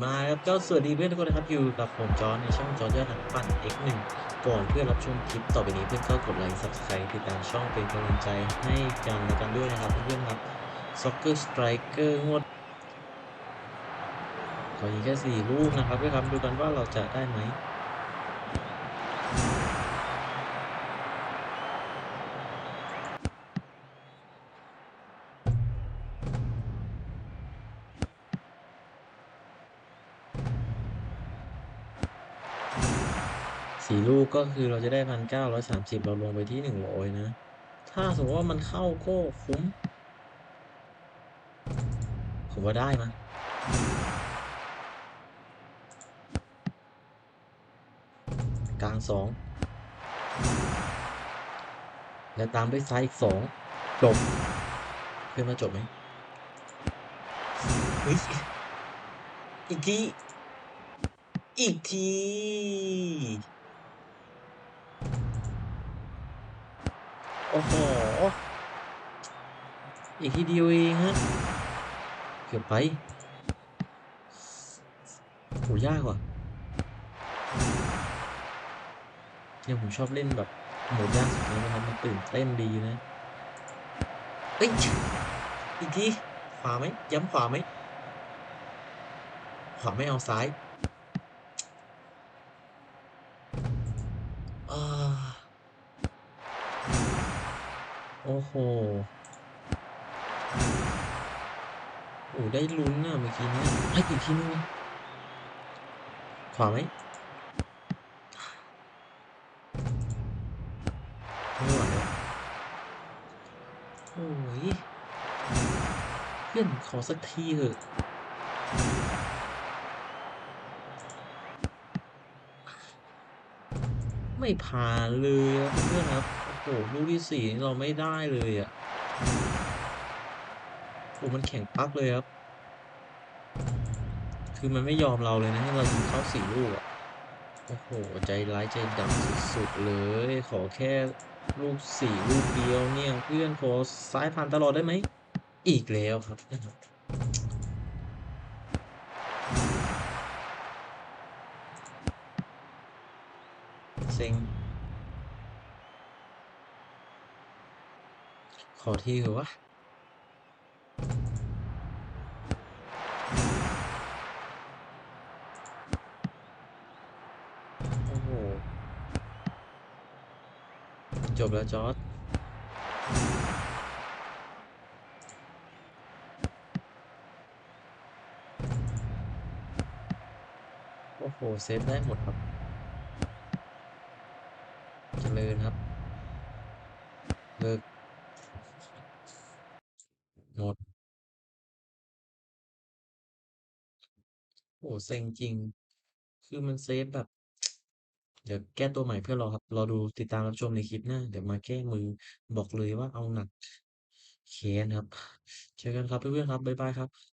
มาครับก็สวัสดีเพื่อนทุกคนนะครับอยู่กับผมจอร์นในช่องจอร์นยอดหนังปั่น X1 ก่อนเพื่อรับชมคลิปต่อไปนี้เพื่อนก็กดไลค์ Subscribe ติดตามช่องเป็นกำลังใจให้กันและกันด้วยนะครับเพื่อนๆครับ Soccer Striker งวดขอยิงแค่สี่ลูกนะครับเพื่อนครับดูกันว่าเราจะได้ไหม สี่ลูกก็คือเราจะได้พันเก้าร้อยสามสิบเราลงไปที่หนึ่งร้อยนะ ถ้าสมมติว่ามันเข้าก็คุ้ม ผมว่าได้มั้ยกลางสองแล้วตามด้วยซ้ายอีกสองจบเพื่อนมาจบไหมเฮ้ยอีกทีอีกที โอ้โห อีกทีเดียวเองฮะ เกือบไปโหยากว่ะเนี่ยผมชอบเล่นแบบโหมดยากสุดเลยนะครับมันตื่นเต้นดีนะเอ้ยอีกทีขวาไหมย้ำขวาไหมขวาไม่เอาซ้ายอา โอ้โหโอ้ได้ลุ้นอะเมื่อกี้นี้ให้อีกทีนึงขวาไหมไม่ไหวโอ้ยเพื่อนขอสักทีเถอะไม่ผ่านเลยเพื่อนครับ โอ้โหลูกที่สี่เราไม่ได้เลยอะโอ้มันแข็งปักเลยครับ คือมันไม่ยอมเราเลยนะให้เรายิงเข้าสี่ลูกอะโอ้โหใจร้ายใจดำสุดๆเลย ขอแค่ลูกสี่ลูกเดียวเนี่ยเพื่อนขอซ้ายผ่านตลอดได้ไหม อีกแล้วครับเซ็ง ขอทีเถอวะโอ้โห จบแล้วจอร์ดโอ้โห เซฟได้หมดครับ เจริญครับ เลิก หมดโอ้โฮ เซ็งจริง คือมันเซฟแบบ เดี๋ยวแก้ตัวใหม่เพื่อรอครับ รอดูติดตามรับชมในคลิปหน้า เดี๋ยวมาแก้มือ บอกเลยว่าเอาหนัก เค้นครับ เจอกันครับเพื่อน ๆ ครับ บ๊ายบายครับ